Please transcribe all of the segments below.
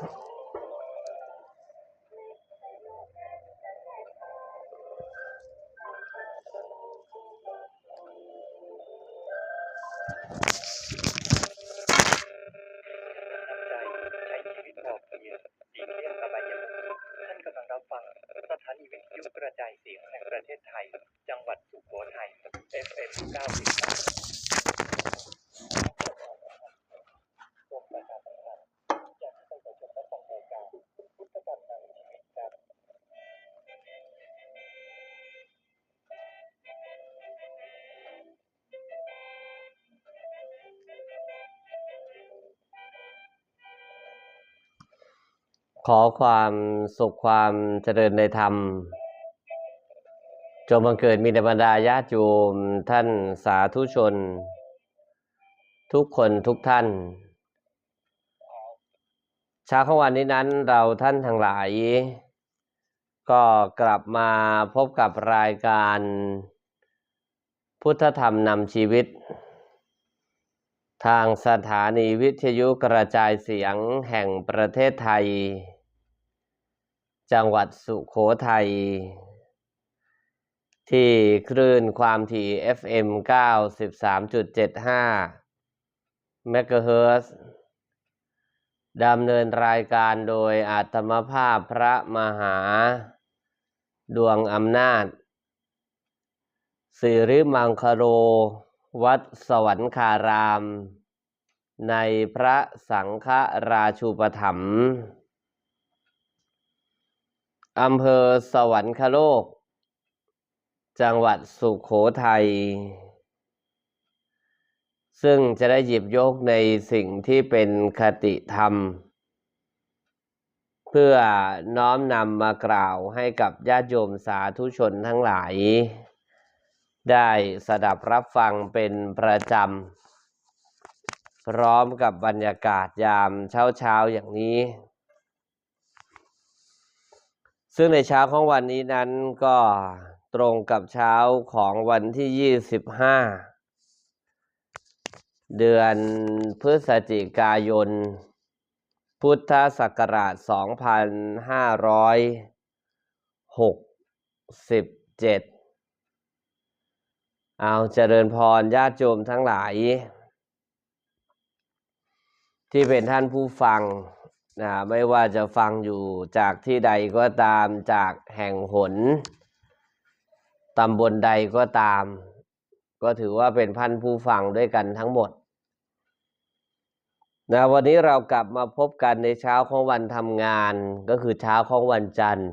ฟังสถานีวิทยุกระจายเสียงแห่งประเทศไทย จังหวัด อความสุขความเจริญในธรรม จงบังเกิดมีในบรรดาญาติโยมท่านสาธุชน ทุกคนทุกท่านเช้าของวันนี้นั้นเราท่านทั้งหลาย ก็กลับมาพบกับรายการ พุทธธรรมนำชีวิตทางสถานีวิทยุกระจายเสียงแห่งประเทศไทย จังหวัดสุโขทัย ที่คลื่นความถี่ FM 93.75เมกะเฮิรตดำเนินรายการโดยอาตมภาพพระมหา ดวงอำนาจสิริมังคโร วัดสวรรคาราม ในพระสังฆราชูปถัมภ์ อำเภอสวรรคโลก จังหวัดสุขโขทัย ซึ่งจะได้หยิบยกในสิ่งที่เป็นคติธรรม เพื่อน้อมนำมากล่าวให้กับญาติโยมสาธุชนทั้งหลาย ได้สดับรับฟังเป็นประจำ พร้อมกับบรรยากาศยามเช้าเช้าๆอย่างนี้ ซึ่งในเช้าของวันนี้นั้นก็ตรงกับเช้าของวันที่ 25 เดือนพฤศจิกายน พุทธศักราช 2567 เอาเจริญพรญาติโยมทั้งหลาย ที่เป็นท่านผู้ฟัง นะไม่ว่าจะฟังอยู่จากที่ใดก็ตามจากแห่งหนตำบลใดก็ตาม ก็ถือว่าเป็นพันผู้ฟังด้วยกันทั้งหมดนะวันนี้เรากลับมาพบกันในเช้าของวันทำงานก็คือเช้าของวันจันทร์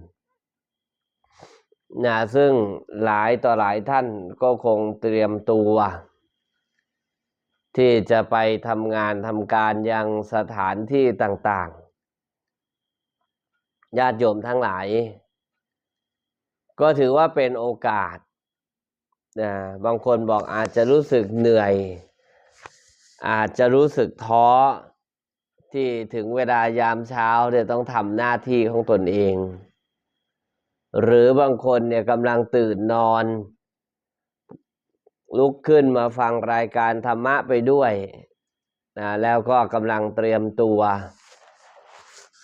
นะซึ่งหลายต่อหลายท่านก็คงเตรียมตัว ที่จะไปทำงานทำการยังสถานที่ต่างๆ ญาติโยมทั้งหลาย ก็ถือว่าเป็นโอกาสนะบางคนบอกอาจจะรู้สึกเหนื่อย อาจจะรู้สึกท้อที่ถึงเวลายามเช้าเนี่ยต้องทำหน้าที่ของตนเอง หรือบางคนเนี่ยกำลังตื่นนอน ลุกขึ้นมาฟังรายการธรรมะไปด้วยนะแล้วก็กำลังเตรียมตัว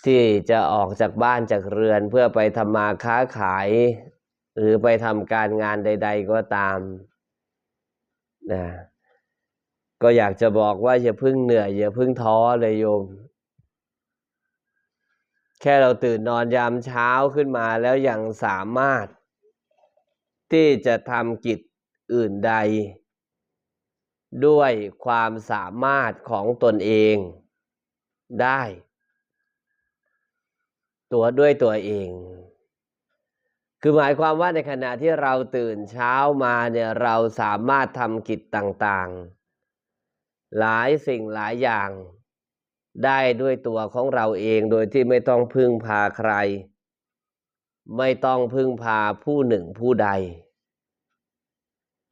ที่จะออกจากบ้านจากเรือนเพื่อไปทำมาค้าขาย หรือไปทำการงานใด ๆก็ตามนะก็อยากจะบอกว่าอย่าพึ่งเหนื่อยอย่าพึ่งท้อเลยโยม แค่เราตื่นนอนยามเช้าขึ้นมาแล้วยังสามารถ ที่จะทำกิจอื่นใด ด้วยความสามารถของตนเองได้ ตัวด้วยตัวเอง คือหมายความว่าในขณะที่เราตื่นเช้ามาเนี่ยเราสามารถทำกิจต่างๆ หลายสิ่งหลายอย่างได้ด้วยตัวของเราเองโดยที่ไม่ต้องพึ่งพาใคร ไม่ต้องพึ่งพาผู้หนึ่งผู้ใด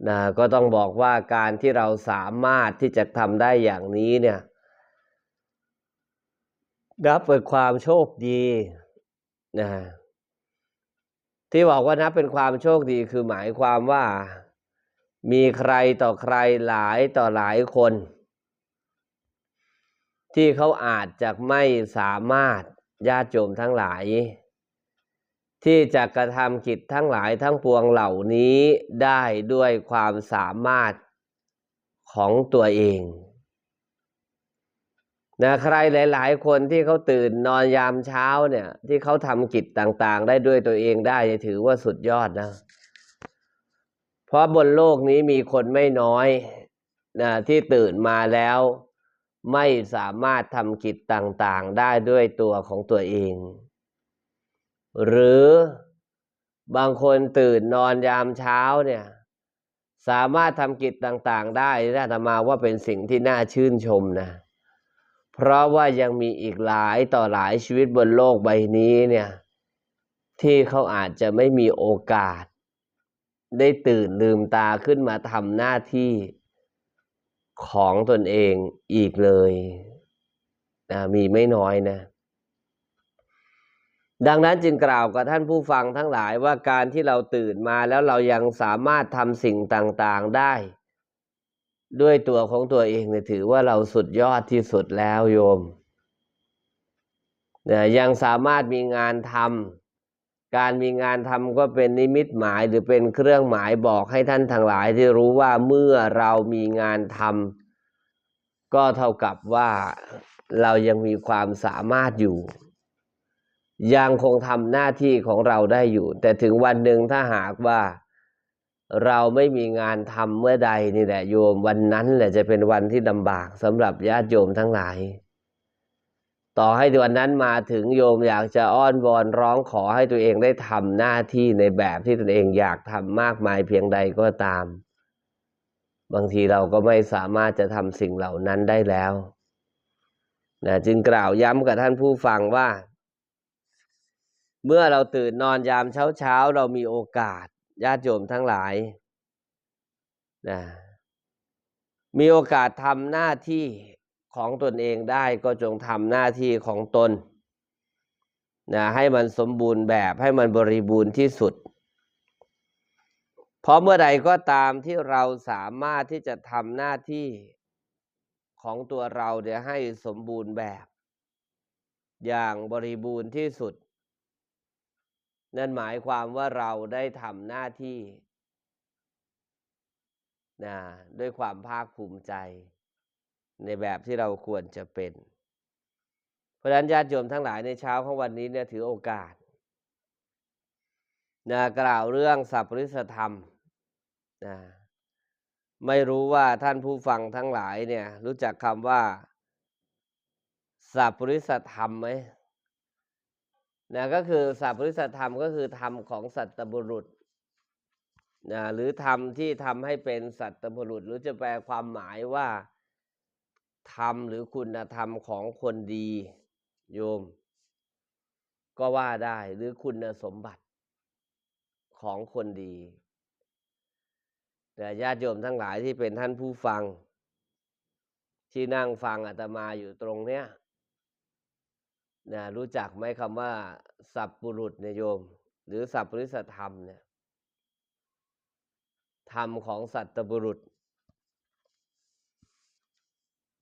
นะก็ต้องบอกว่าการที่เราสามารถที่จะทำได้อย่างนี้เนี่ยนับเป็นความโชคดี นะที่บอกว่านับเป็นความโชคดีคือหมายความว่า มีใครต่อใครหลายต่อหลายคน ที่เขาอาจจะไม่สามารถญาติโยมทั้งหลาย ที่จะกระทำกิจทั้งหลายทั้งปวงเหล่านี้ได้ด้วยความสามารถของตัวเอง นะใครหลาย ๆ คนที่เขาตื่นนอนยามเช้าเนี่ย ที่เขาทำกิจต่างๆ ได้ด้วยตัวเองได้เนี่ยถือว่าสุดยอดนะ เพราะบนโลกนี้มีคนไม่น้อยนะที่ตื่นมาแล้วไม่สามารถทำกิจต่างๆ ได้ด้วยตัวของตัวเอง หรือบางคนตื่นนอนยามเช้าเนี่ย สามารถทำกิจต่างๆ ได้น่าจะมาว่าเป็นสิ่งที่น่าชื่นชมนะ เพราะว่ายังมีอีกหลายต่อหลายชีวิตบนโลกใบนี้เนี่ยที่เขาอาจจะไม่มีโอกาส ได้ตื่นลืมตาขึ้นมาทำหน้าที่ของตนเองอีกเลยนะมีไม่น้อยนะ ดังนั้นจึงกล่าวกับท่านผู้ฟังทั้งหลายว่าการที่เราตื่นมาแล้วเรายังสามารถทำสิ่งต่างๆได้ ด้วยตัวของตัวเองเนี่ยถือว่าเราสุดยอดที่สุดแล้วโยมนี่ยังสามารถมีงานทำการมีงานทำก็เป็นนิมิตหมายหรือเป็นเครื่องหมายบอกให้ท่านทั้งหลายที่รู้ว่าเมื่อเรามีงานทำก็เท่ากับว่าเรายังมีความสามารถอยู่ ยังคงทำหน้าที่ของเราได้อยู่ แต่ถึงวันหนึ่งถ้าหากว่า เราไม่มีงานทำเมื่อใดนี่แหละโยมวันนั้นแหละจะเป็นวันที่ลำบากสำหรับญาติโยมทั้งหลาย ต่อให้วันนั้นมาถึงโยมอยากจะอ้อนวอนร้องขอให้ตัวเองได้ทำหน้าที่ในแบบที่ตนเองอยากทำมากมายเพียงใดก็ตาม บางทีเราก็ไม่สามารถจะทำสิ่งเหล่านั้นได้แล้วนะจึงกล่าวย้ำกับท่านผู้ฟังว่า เมื่อเราตื่นนอนยามเช้าเช้าๆเรามีโอกาส ญาติโยมทั้งหลายนะมีโอกาสทำหน้าที่ของตนเองได้ก็จงทำหน้าที่ของตนนะให้มันสมบูรณ์แบบให้มันบริบูรณ์ที่สุด เพราะเมื่อใดก็ตามที่เราสามารถที่จะทำหน้าที่ของตัวเราเดี๋ยให้สมบูรณ์แบบ อย่างบริบูรณ์ที่สุด นั่นหมายความว่าเราได้ทำหน้าที่นะด้วยความภาคภูมิใจ ในแบบที่เราควรจะเป็น เพราะฉะนั้นญาติโยมทั้งหลายในเช้าของวันนี้เนี่ยถือโอกาสนะกล่าวเรื่องสัพพริสธรรมนะไม่รู้ว่าท่านผู้ฟังทั้งหลายเนี่ย รู้จักคำว่าสัพพริสธรรมไหม นะก็คือสัพพริสธรรมก็คือธรรมของสัตบุรุษนะหรือธรรมที่ทำให้เป็นสัตบุรุษ หรือจะแปลความหมายว่าธรรมหรือคุณธรรมของคนดีโยม ก็ว่าได้หรือคุณสมบัติของคนดี แต่ญาติโยมทั้งหลายที่เป็นท่านผู้ฟัง ที่นั่งฟังอาตมาอยู่ตรงเนี้ย นะรู้จักไหมคำว่า สัพปุรุษเนี่ยโยม หรือสัพปริสธรรมเนี่ยธรรมของสัตบุรุษ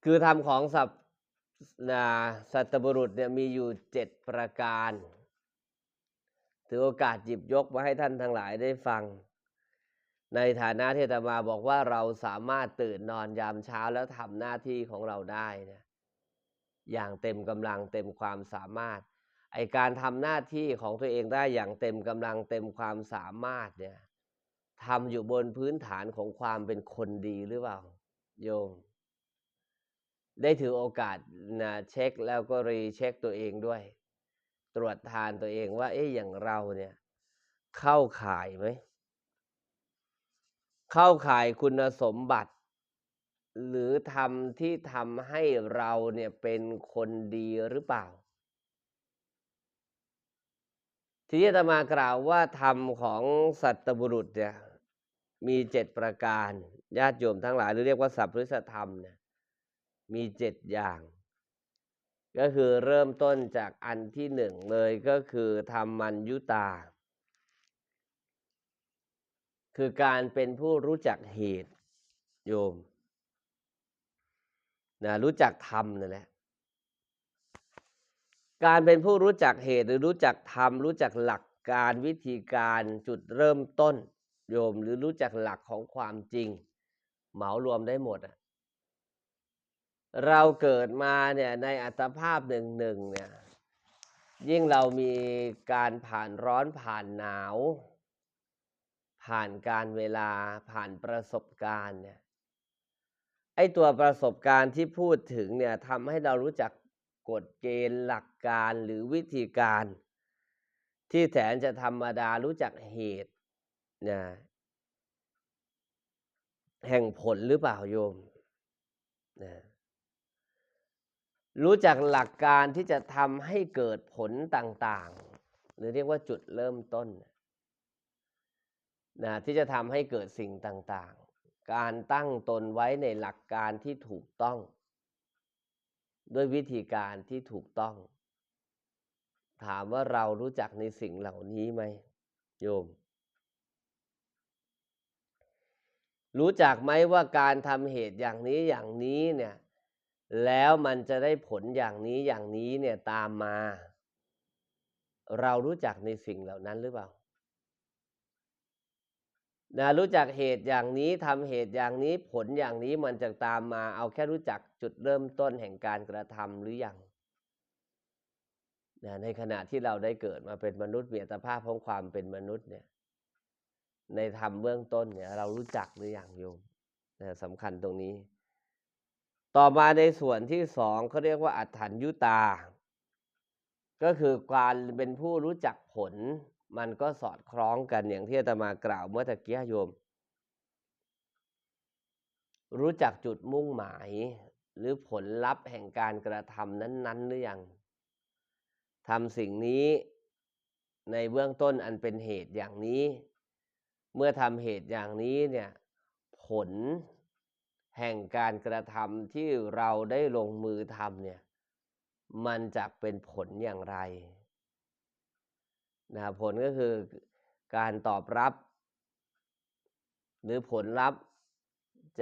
คือธรรมของสัพนะสัตบุรุษเนี่ยมีอยู่เจ็ดประการ ถือโอกาสหยิบยกมาให้ท่านทั้งหลายได้ฟัง ในฐานะที่ตมาบอกว่าเราสามารถตื่นนอนยามเช้าแล้วทำหน้าที่ของเราได้นะ อย่างเต็มกำลังเต็มความสามารถ ไอการทำหน้าที่ของตัวเองได้อย่างเต็มกำลังเต็มความสามารถเนี่ยทำอยู่บนพื้นฐานของความเป็นคนดีหรือเปล่า โยม ได้ถือโอกาสนะเช็คแล้วก็รีเช็คตัวเองด้วย ตรวจทานตัวเองว่า เอ๊ะอย่างเราเนี่ย เข้าข่ายไหม เข้าข่ายคุณสมบัติ หรือทำที่ทำให้เราเนี่ยเป็นคนดีหรือเปล่า ที่อาตมากล่าวว่าธรรมของสัตบุรุษเนี่ยมีเจ็ดประการญาติโยมทั้งหลายหรือเรียกว่าสัพพฤสธรรมเนี่ยมีเจ็ดอย่าง ก็คือเริ่มต้นจากอันที่หนึ่งเลยก็คือธรรมัญยุตา คือการเป็นผู้รู้จักเหตุโยม นะรู้จักธรรมนั่นแหละการเป็นผู้รู้จักเหตุหรือรู้จักธรรม รู้จักหลักการวิธีการจุดเริ่มต้นโยมหรือรู้จักหลักของความจริง เหมารวมได้หมดอะเราเกิดมาเนี่ยในอัตภาพหนึ่งหนึ่งเนี่ยยิ่งเรามีการผ่านร้อนผ่านหนาว ผ่านการเวลาผ่านประสบการณ์เนี่ย อ้ตัวประสบการณ์ที่พูดถึงเนี่ยทำให้เรารู้จักกฎเกณฑ์หลักการหรือวิธีการ ที่แสนจะธรรมดารู้จักเหตุนะแห่งผลหรือเปล่าโยมนะรู้จักหลักการที่จะทำให้เกิดผลต่าง ๆ หรือเรียกว่าจุดเริ่มต้นนะที่จะทำให้เกิดสิ่งต่างๆ การตั้งตนไว้ในหลักการที่ถูกต้อง ด้วยวิธีการที่ถูกต้อง ถามว่าเรารู้จักในสิ่งเหล่านี้ไหมโยม รู้จักไหมว่าการทำเหตุอย่างนี้อย่างนี้เนี่ย แล้วมันจะได้ผลอย่างนี้อย่างนี้เนี่ยตามมา เรารู้จักในสิ่งเหล่านั้นหรือเปล่า นะรู้จักเหตุอย่างนี้ทำเหตุอย่างนี้ผลอย่างนี้มันจะตามมาเอาแค่รู้จักจุดเริ่มต้นแห่งการกระทำหรือยังนะในขณะที่เราได้เกิดมาเป็นมนุษย์มีอัตภาพของความเป็นมนุษย์เนี่ย ในธรรมเบื้องต้นเนี่ย เรารู้จักหรือยังโยมนะสำคัญตรงนี้ ต่อมาในส่วนที่สองเขาเรียกว่าอัฏฐัญยุตา ก็คือการเป็นผู้รู้จักผล มันก็สอดคล้องกันอย่างที่อาตมากล่าวเมื่อตะกี้โยม รู้จักจุดมุ่งหมาย หรือผลลัพธ์แห่งการกระทำนั้น ๆ หรือยังทำสิ่งนี้ในเบื้องต้นอันเป็นเหตุอย่างนี้ เมื่อทำเหตุอย่างนี้เนี่ยผลแห่งการกระทำที่เราได้ลงมือทำเนี่ยมันจะเป็นผลอย่างไร นะผลก็คือการตอบรับ หรือผลลัพธ์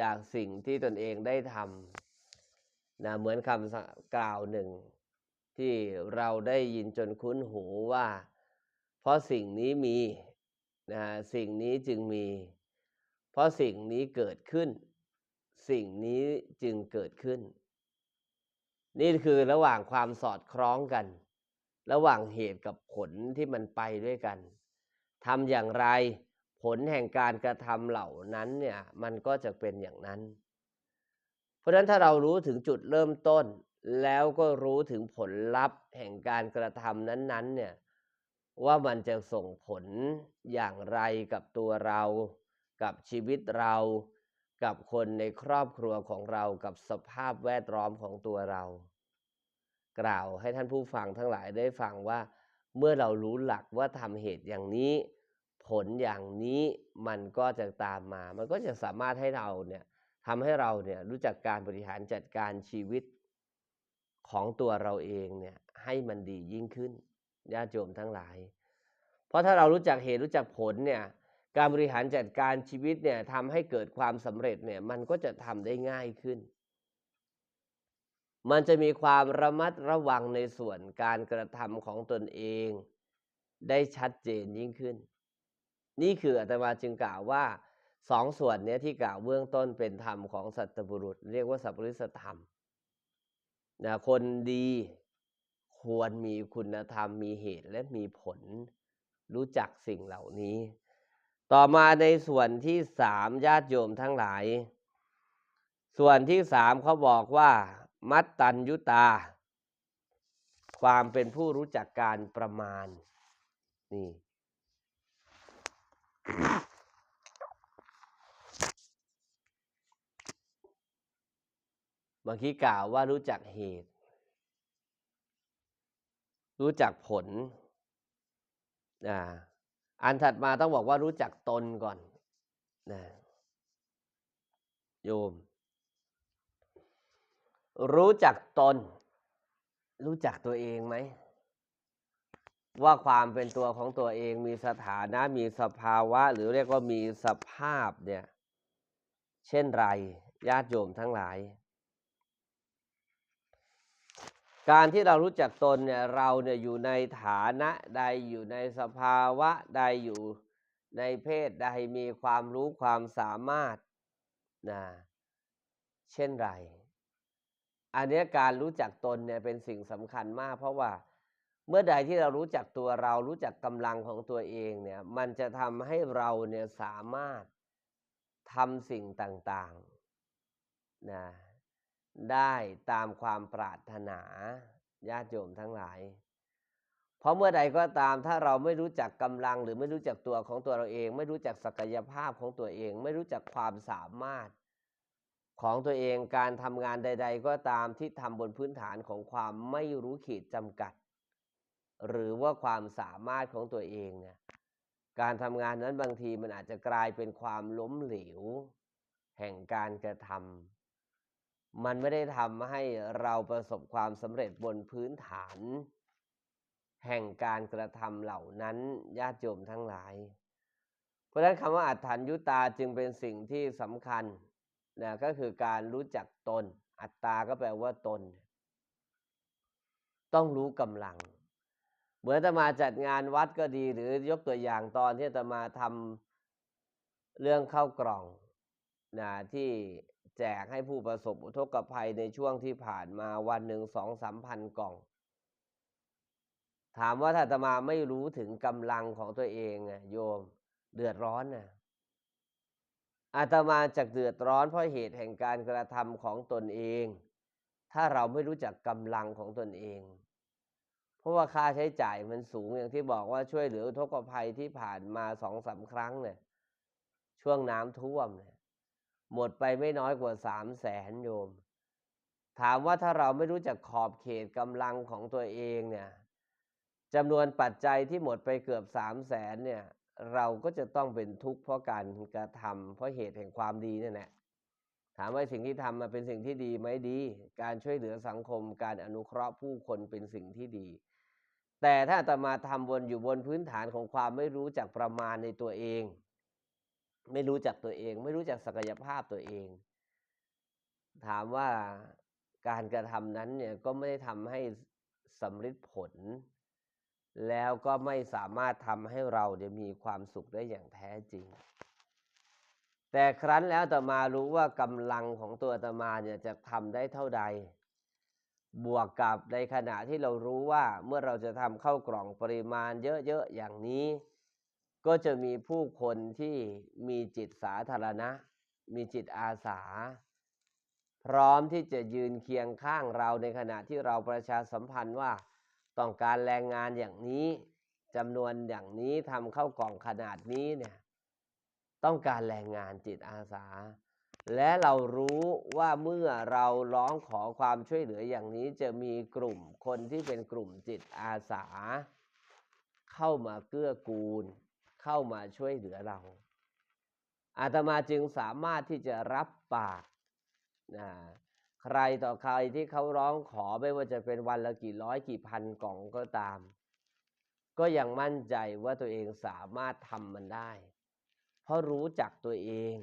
จากสิ่งที่ตนเองได้ทำนะเหมือนคำกล่าวหนึ่ง ที่เราได้ยินจนคุ้นหูว่า เพราะสิ่งนี้มีนะสิ่งนี้จึงมี เพราะสิ่งนี้เกิดขึ้น สิ่งนี้จึงเกิดขึ้น นี่คือระหว่างความสอดคล้องกัน ระหว่างเหตุกับผลที่มันไปด้วยกันทำอย่างไรผลแห่งการกระทำเหล่านั้นเนี่ยมันก็จะเป็นอย่างนั้น เพราะฉะนั้นถ้าเรารู้ถึงจุดเริ่มต้น แล้วก็รู้ถึงผลลัพธ์แห่งการกระทำนั้นๆเนี่ยว่ามันจะส่งผลอย่างไรกับตัวเรา กับชีวิตเรา กับคนในครอบครัวของเรา กับสภาพแวดล้อมของตัวเรา กล่าวให้ท่านผู้ฟังทั้งหลายได้ฟังว่า เมื่อเรารู้หลักว่าทำเหตุอย่างนี้ ผลอย่างนี้มันก็จะตามมา มันก็จะสามารถให้เราเนี่ยทำให้เราเนี่ยรู้จักการบริหารจัดการชีวิตของตัวเราเองเนี่ยให้มันดียิ่งขึ้นญาติโยมทั้งหลาย เพราะถ้าเรารู้จักเหตุรู้จักผลเนี่ยการบริหารจัดการชีวิตเนี่ยทำให้เกิดความสำเร็จเนี่ยมันก็จะทำได้ง่ายขึ้น มันจะมีความระมัดระวังในส่วนการกระทำของตนเอง ได้ชัดเจนยิ่งขึ้น นี่คืออาตมาจึงกล่าวว่าสองส่วนนี้ที่กล่าวเบื้องต้นเป็นธรรมของสัตบุรุษ เรียกว่าสัพปริสธรรมนะคนดีควรมีคุณธรรมมีเหตุและมีผล รู้จักสิ่งเหล่านี้ ต่อมาในส่วนที่สามญาติโยมทั้งหลาย ส่วนที่สามเขาบอกว่า มัตตัญยุตา ความเป็นผู้รู้จักการประมาณ นี่ เมื่อกี้กล่าวว่ารู้จักเหตุ รู้จักผล อ่า อันถัดมาต้องบอกว่ารู้จักตนก่อนนะโยม รู้จักตน รู้จักตัวเองไหม ว่าความเป็นตัวของตัวเองมีสถานะมีสภาวะ หรือเรียกว่ามีสภาพเนี่ย เช่นไรญาติโยมทั้งหลาย การที่เรารู้จักตนเนี่ยเราเนี่ยอยู่ในฐานะใดอยู่ในสภาวะใดอยู่ในเพศใดมีความรู้ความสามารถนะเช่นไร อันนี้การรู้จักตนเนี่ยเป็นสิ่งสำคัญมาก เพราะว่าเมื่อใดที่เรารู้จักตัวเรารู้จักกำลังของตัวเองเนี่ยมันจะทำให้เราเนี่ยสามารถทำสิ่งต่างๆนะได้ตามความปรารถนาญาติโยมทั้งหลาย เพราะเมื่อใดก็ตามถ้าเราไม่รู้จักกำลังหรือไม่รู้จักตัวของตัวเราเอง ไม่รู้จักศักยภาพของตัวเอง ไม่รู้จักความสามารถ ของตัวเองการทำงานใด ๆ ก็ตามที่ทำบนพื้นฐานของความไม่รู้ขีดจำกัด หรือว่าความสามารถของตัวเองเนี่ยการทำงานนั้นบางทีมันอาจจะกลายเป็นความล้มเหลว แห่งการกระทำมันไม่ได้ทำให้เราประสบความสำเร็จบนพื้นฐาน แห่งการกระทำเหล่านั้นญาติโยมทั้งหลาย เพราะฉะนั้นคำว่าอัฏฐัญยุตาจึงเป็นสิ่งที่สำคัญ นะก็คือการรู้จักตน อัตตาก็แปลว่าตน ต้องรู้กำลัง เหมือนอาตมาจัดงานวัดก็ดี หรือยกตัวอย่างตอนที่อาตมาทำเรื่องเข้ากล่องนะที่แจกให้ผู้ประสบอุทกภัยในช่วงที่ผ่านมาวันหนึ่งสองสามพันกล่อง ถามว่าถ้าตมาไม่รู้ถึงกำลังของตัวเองโยมเดือดร้อนนะ อาตมาจากเดือดร้อนเพราะเหตุแห่งการกระทำของตนเอง ถ้าเราไม่รู้จักกำลังของตนเอง เพราะว่าค่าใช้จ่ายมันสูงอย่างที่บอกว่าช่วยเหลืออุทกภัยที่ผ่านมาสองสาครั้งเนี่ยช่วงน้ำท่วมเนี่ยหมดไปไม่น้อยกว่าสามแสนโยม ถามว่าถ้าเราไม่รู้จักขอบเขตกำลังของตัวเองเนี่ยจำนวนปัจจัยที่หมดไปเกือบสามแสนเนี่ย เราก็จะต้องเป็นทุกข์เพราะการกระทำเพราะเหตุแห่งความดีนี่นแหละถามว่าสิ่งที่ทำมาเป็นสิ่งที่ดีไหมดี การช่วยเหลือสังคม การอนุเคราะห์ผู้คนเป็นสิ่งที่ดี แต่ถ้าอาตมาทำบนอยู่บนพื้นฐานของความไม่รู้จักประมาณในตัวเอง ไม่รู้จักตัวเอง ไม่รู้จักศักยภาพตัวเอง ถามว่าการกระทำนั้นเนี่ยก็ไม่ได้ทำให้สำฤทธิ์ผล แล้วก็ไม่สามารถทำให้เราเดี๋ยมีความสุขได้อย่างแท้จริง แต่ครั้นแล้วตมารู้ว่ากำลังของตัวตมาเนี่ยจะทำได้เท่าใด บวกกับในขณะที่เรารู้ว่าเมื่อเราจะทำเข้ากล่องปริมาณเยอะๆอย่างนี้ ก็จะมีผู้คนที่มีจิตสาธารณะ มีจิตอาสา พร้อมที่จะยืนเคียงข้างเราในขณะที่เราประชาสัมพันธ์ว่า ต้องการแรงงานอย่างนี้จำนวนอย่างนี้ทำเข้ากล่องขนาดนี้เนี่ยต้องการแรงงานจิตอาสา และเรารู้ว่าเมื่อเราร้องขอความช่วยเหลืออย่างนี้จะมีกลุ่มคนที่เป็นกลุ่มจิตอาสา เข้ามาเกื้อกูล เข้ามาช่วยเหลือเราอาตมาจึงสามารถที่จะรับปากนะ ใครต่อใครที่เขาร้องขอไม่ว่าจะเป็นวันละกี่ร้อยกี่พันกล่องก็ตาม ก็ยังมั่นใจว่าตัวเองสามารถทำมันได้ เพราะรู้จักตัวเอง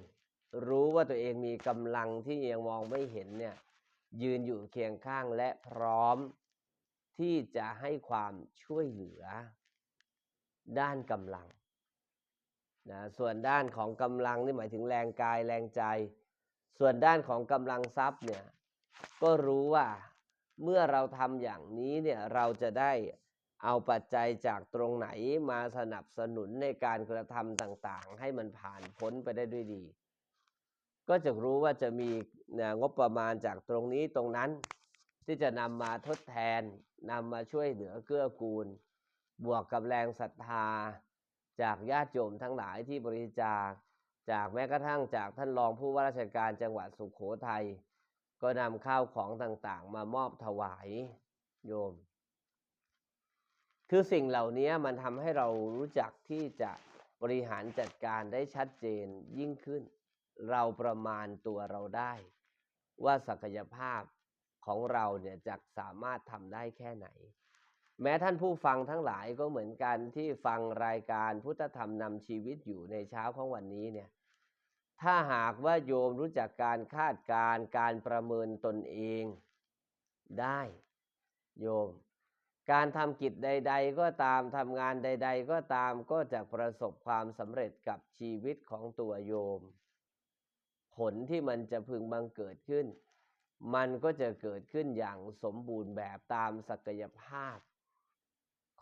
รู้ว่าตัวเองมีกำลังที่ยังมองไม่เห็นเนี่ยยืนอยู่เคียงข้างและพร้อม ที่จะให้ความช่วยเหลือ ด้านกำลังนะส่วนด้านของกำลังนี่หมายถึงแรงกายแรงใจ ส่วนด้านของกำลังทรัพย์เนี่ย ก็รู้ว่าเมื่อเราทำอย่างนี้เนี่ยเราจะได้เอาปัจจัยจากตรงไหนมาสนับสนุนในการกระทำต่างๆ ให้มันผ่านพ้นไปได้ด้วยดี ก็จะรู้ว่าจะมีงบประมาณจากตรงนี้ตรงนั้น ที่จะนำมาทดแทนนำมาช่วยเหลือเกื้อกูล บวกกับแรงศรัทธา จากญาติโยมทั้งหลายที่บริจาค จากแม้กระทั่งจากท่านรองผู้ว่าราชการจังหวัดสุขโขทัย ก็นำข้าวของต่างๆ มามอบถวายโยม คือสิ่งเหล่านี้มันทำให้เรารู้จักที่จะบริหารจัดการได้ชัดเจนยิ่งขึ้น เราประมาณตัวเราได้ ว่าศักยภาพของเราเนี่ยจะสามารถทำได้แค่ไหน แม้ท่านผู้ฟังทั้งหลายก็เหมือนกันที่ฟังรายการพุทธธรรมนำชีวิตอยู่ในเช้าของวันนี้เนี่ย ถ้าหากว่าโยมรู้จักการคาดการการประเมินตนเองได้ โยม การทำกิจใด ๆ ก็ตามทำงานใด ๆ ก็ตามก็จะประสบความสำเร็จกับชีวิตของตัวโยม ผลที่มันจะพึงบังเกิดขึ้น มันก็จะเกิดขึ้นอย่างสมบูรณ์แบบตามศักยภาพ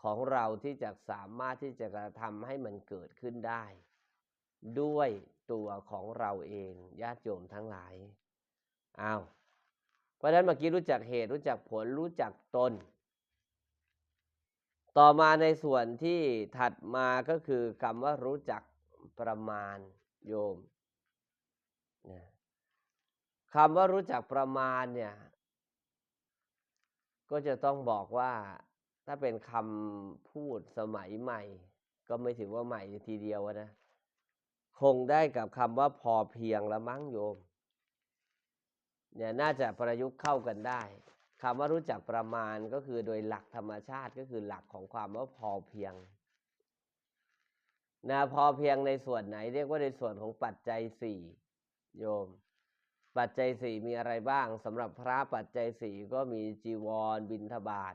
ของเราที่จะสามารถที่จะกระทำให้มันเกิดขึ้นได้ ด้วย ตัวของเราเองญาติโยมทั้งหลายอ้าวเพราะฉะนั้นเมื่อกี้รู้จักเหตุรู้จักผลรู้จักตน ต่อมาในส่วนที่ถัดมาก็คือคำว่ารู้จักประมาณโยมนะคำว่ารู้จักประมาณเนี่ย ก็จะต้องบอกว่าถ้าเป็นคำพูดสมัยใหม่ ก็ไม่ถือว่าใหม่ทีเดียวนะ คงได้กับคำว่าพอเพียงละมั้งโยมเนี่ยน่าจะประยุกต์เข้ากันได้คำว่ารู้จักประมาณก็คือโดยหลักธรรมชาติก็คือหลักของความว่าพอเพียงนะพอเพียงในส่วนไหน เรียกว่าในส่วนของปัจจัยสี่โยม ปัจจัยสี่มีอะไรบ้างสำหรับพระปัจจัยสี่ก็มีจีวร บิณฑบาต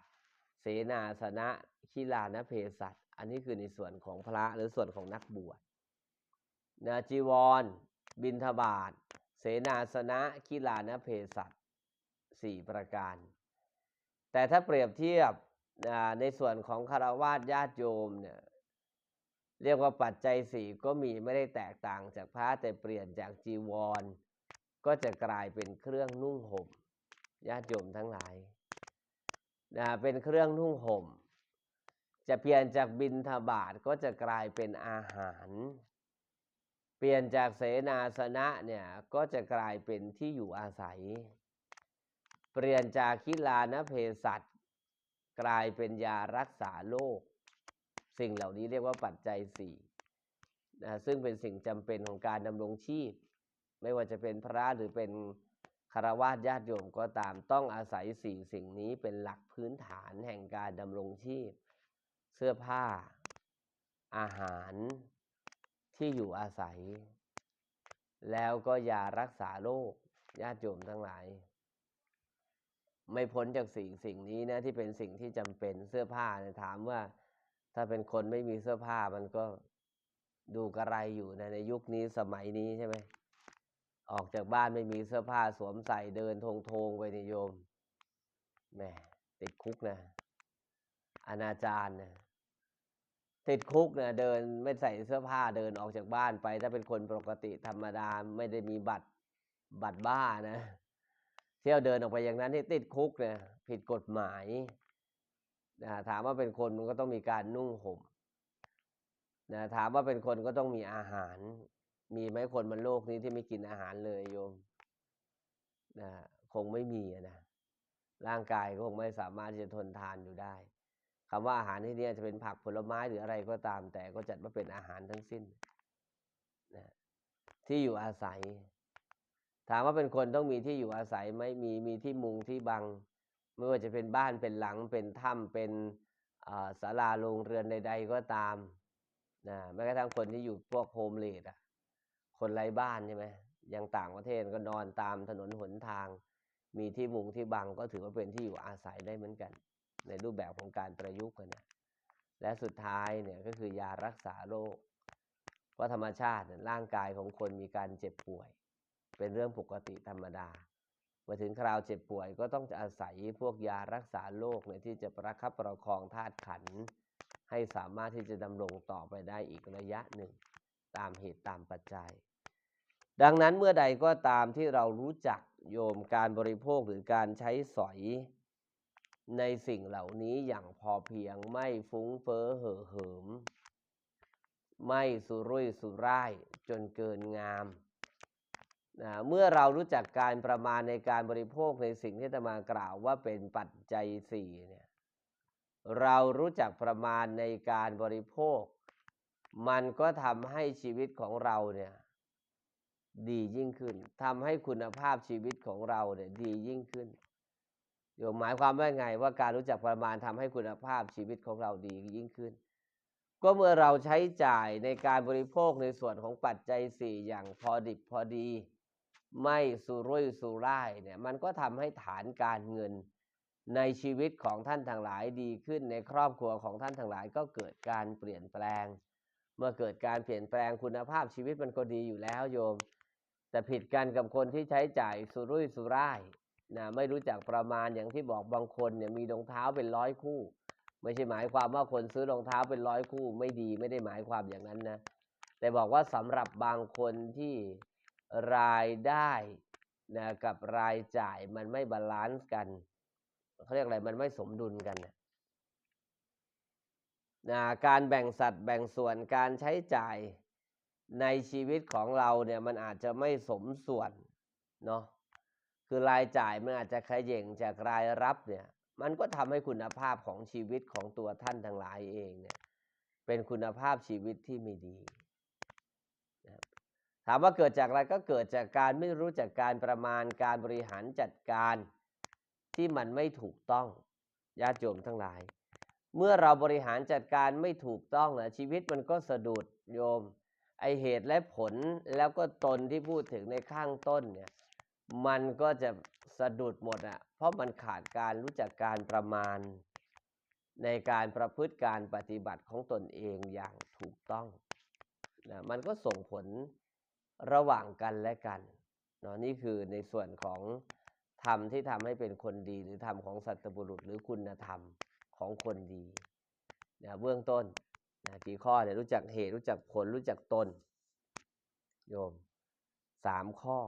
เสนาสนะขิลานเพสัตอันนี้คือในส่วนของพระหรือส่วนของนักบวช นะจีวร บิณฑบาตเสนาสนะขิลานเพสัตสี่ประการ แต่ถ้าเปรียบเทียบในส่วนของคารวาสญาติโยมเนี่ยเรียกว่าปัจจัยสี่ก็มีไม่ได้แตกต่างจากพระแต่เปลี่ยนจากจีวร ก็จะกลายเป็นเครื่องนุ่งห่มญาติโยมทั้งหลายนะเป็นเครื่องนุ่งห่ม จะเปลี่ยนจากบินทบาทก็จะกลายเป็นอาหาร เปลี่ยนจากเสนาสนะเนี่ยก็จะกลายเป็นที่อยู่อาศัย เปลี่ยนจากคิลานเพสัตกลายเป็นยารักษาโรคสิ่งเหล่านี้เรียกว่าปัจจัยสี่นะซึ่งเป็นสิ่งจำเป็นของการดำรงชีพ ไม่ว่าจะเป็นพระหรือเป็นคารวะญาติโยมก็ตามต้องอาศัยสี่สิ่งนี้เป็นหลักพื้นฐานแห่งการดำรงชีพ เสื้อผ้า อาหาร ที่อยู่อาศัย แล้วก็ยารักษาโรคญาติโยมทั้งหลาย ไม่พ้นจากสิ่งสิ่งนี้นะที่เป็นสิ่งที่จำเป็นเสื้อผ้าเนี่ยถามว่า ถ้าเป็นคนไม่มีเสื้อผ้ามันก็ดูกระไรอยู่นะในยุคนี้สมัยนี้ใช่ไหมออกจากบ้านไม่มีเสื้อผ้าสวมใส่เดินทงทงไปนิยมแหมติดคุกนะอนาจารนะ ติดคุกเนะเดินไม่ใส่เสื้อผ้าเดินออกจากบ้านไป ถ้าเป็นคนปกติธรรมดาไม่ได้มีบัตรบัตรบ้านะ เที่ยวเดินออกไปอย่างนั้นที่ติดคุกเนี่ย ผิดกฎหมายนะถามว่าเป็นคนมันก็ต้องมีการนุ่งห่มนะถามว่าเป็นคนก็ต้องมีอาหาร มีไหมคนบนโลกนี้ที่ไม่กินอาหารเลยโยมนะคงไม่มีนะร่างกายก็คงไม่สามารถที่จะทนทานอยู่ได้ คำว่าอาหารที่นี่จะเป็นผักผลไม้หรืออะไรก็ตาม แต่ก็จัดว่าเป็นอาหารทั้งสิ้นนะที่อยู่อาศัย ถามว่าเป็นคนต้องมีที่อยู่อาศัยไหมมีมีที่มุงที่บัง ไม่ว่าจะเป็นบ้านเป็นหลังเป็นถ้ำเป็นศาลาโรงเรือนใด ๆ ก็ตามนะแม้กระทั่งคนที่อยู่พวกโฮมเลดอะคนไร้บ้านใช่ไหมยังต่างประเทศก็นอนตามถนนหนทาง มีที่มุงที่บังก็ถือว่าเป็นที่อยู่อาศัยได้เหมือนกัน ในรูปแบบของการประยุกต์นะและสุดท้ายเนี่ยก็คือยารักษาโรคเพราะธรรมชาติร่างกายของคนมีการเจ็บป่วย เป็นเรื่องปกติธรรมดามาถึงคราวเจ็บป่วยก็ต้องอาศัยพวกยารักษาโรคเนี่ยที่จะประคับประคองธาตุขัน ให้สามารถที่จะดำรงต่อไปได้อีกระยะหนึ่ง ตามเหตุตามปัจจัย ดังนั้นเมื่อใดก็ตามที่เรารู้จักโยมการบริโภคหรือการใช้สอย ในสิ่งเหล่านี้อย่างพอเพียงไม่ฟุ้งเฟ้อเห่อเหิม ไม่สุรุ่ยสุร่ายจนเกินงามนะเมื่อเรารู้จักการประมาณในการบริโภคในสิ่งที่จะมากล่าวว่าเป็นปัจจัยสี่เนี่ยเรารู้จักประมาณในการบริโภค มันก็ทำให้ชีวิตของเราเนี่ยดียิ่งขึ้นทำให้คุณภาพชีวิตของเราเนี่ยดียิ่งขึ้น โยมหมายความว่าไงว่าการรู้จักประมาณทำให้คุณภาพชีวิตของเราดียิ่งขึ้น ก็เมื่อเราใช้จ่ายในการบริโภคในส่วนของปัจจัยสี่อย่างพอดิบพอดี ไม่สุรุ่ยสุร่ายเนี่ยมันก็ทำให้ฐานการเงินในชีวิตของท่านทั้งหลายดีขึ้นในครอบครัวของท่านทั้งหลายก็เกิดการเปลี่ยนแปลง เมื่อเกิดการเปลี่ยนแปลงคุณภาพชีวิตมันก็ดีอยู่แล้วโยม แต่ผิดกันกับคนที่ใช้จ่ายสุรุ่ยสุร่าย นะไม่รู้จักประมาณอย่างที่บอกบางคนเนี่ยมีรองเท้าเป็นร้อยคู่ ไม่ใช่หมายความว่าคนซื้อรองเท้าเป็นร้อยคู่ ไม่ดีไม่ได้หมายความอย่างนั้นนะแต่บอกว่าสำหรับบางคนที่รายได้นะกับรายจ่ายมันไม่บาลานซ์กันเขาเรียกอะไรมันไม่สมดุลกันนะนะการแบ่งสัดแบ่งส่วนการใช้จ่ายในชีวิตของเราเนี่ยมันอาจจะไม่สมส่วนเนาะ คือรายจ่ายมันอาจจะขย่งจากรายรับเนี่ย มันก็ทำให้คุณภาพของชีวิตของตัวท่านทั้งหลายเองเนี่ย เป็นคุณภาพชีวิตที่ไม่ดีนะครับถามว่าเกิดจากอะไรก็เกิดจากการไม่รู้จักการประมาณการบริหารจัดการที่มันไม่ถูกต้องญาติโยมทั้งหลาย เมื่อเราบริหารจัดการไม่ถูกต้องนะชีวิตมันก็สะดุดโยม ไอเหตุและผลแล้วก็ตนที่พูดถึงในข้างต้นเนี่ย มันก็จะสะดุดหมดอะ่ะ เพราะมันขาดการรู้จักการประมาณ ในการประพฤติการปฏิบัติของตนเองอย่างถูกต้องนะมันก็ส่งผลระหว่างกันและกันเนาะนี่คือในส่วนของธรรมที่ทำให้เป็นคนดี หรือธรรมของสัตบุรุษ หรือคุณธรรมของคนดีนะเบื้องต้นนะกี่ข้อเนี่ยรู้จักเหตุรู้จักผลรู้จักตน โยมสามข้อ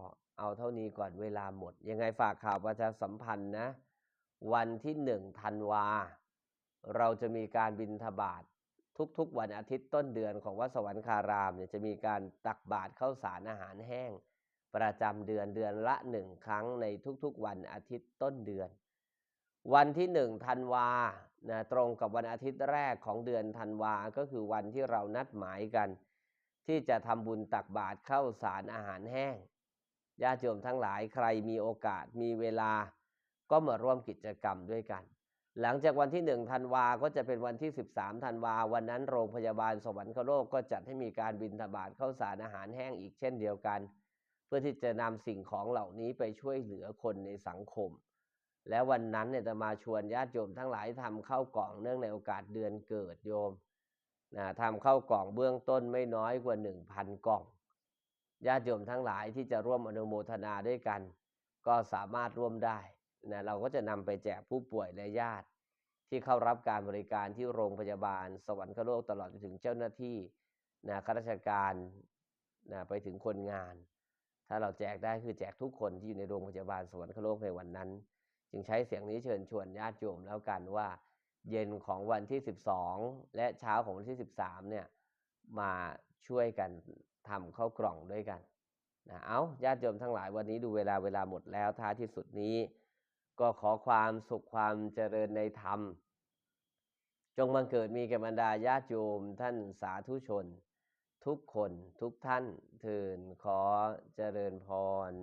เอาเท่านี้ก่อนเวลาหมด ยังไงฝากข่าวประชาสัมพันธ์นะ วันที่หนึ่งธันวา เราจะมีการบินทบาททุกๆ วันอาทิตย์ต้นเดือนของวัดสวรรคารามเนี่ยจะมีการตักบาตรข้าวสารอาหารแห้ง ประจำเดือนเดือนละหนึ่งครั้งในทุกๆ วันอาทิตย์ต้นเดือน วันที่หนึ่งธันวานะตรงกับวันอาทิตย์แรกของเดือนธันวาก็คือวันที่เรานัดหมายกัน ที่จะทำบุญตักบาตรข้าวสารอาหารแห้ง ญาติโยมทั้งหลายใครมีโอกาสมีเวลาก็มาร่วมกิจกรรมด้วยกัน หลังจากวันที่หนึ่งธันวาก็จะเป็นวันที่ 13ธันวาวันนั้นโรงพยาบาลสวรรคโลกก็จัดให้มีการบินทบาทข้าสารอาหารแห้งอีกเช่นเดียวกัน เพื่อที่จะนำสิ่งของเหล่านี้ไปช่วยเหลือคนในสังคม และวันนั้นเนี่ยจะมาชวนญาติโยมทั้งหลายทำข้าวกล่องเนื่องในโอกาสเดือนเกิดโยมนะทำข้าวกล่องเบื้องต้นไม่น้อยกว่า 1,000 กล่อง ญาติโยมทั้งหลายที่จะร่วมอนุโมทนาด้วยกัน ก็สามารถร่วมได้นะเราก็จะนำไปแจกผู้ป่วยและญาติ ที่เข้ารับการบริการที่โรงพยาบาล สวรรคโลกตลอดจนถึงเจ้าหน้าที่นะข้าราชการนะไปถึงคนงาน ถ้าเราแจกได้คือแจกทุกคนที่อยู่ในโรงพยาบาลสวรรคโลกในวันนั้น จึงใช้เสียงนี้เชิญชวนญาติโยมแล้วกันว่า เย็นของวันที่ 12 และเช้าของวันที่ 13เนี่ยมาช่วยกัน ทำข้าวกล่องด้วยกันนะเอาญาติโยมทั้งหลายวันนี้ดูเวลาเวลาหมดแล้วท้ายที่สุดนี้ ก็ขอความสุขความเจริญในธรรม จงบังเกิดมีแก่บรรดาญาติโยมท่านสาธุชน ทุกคนทุกท่านเทินขอเจริญพร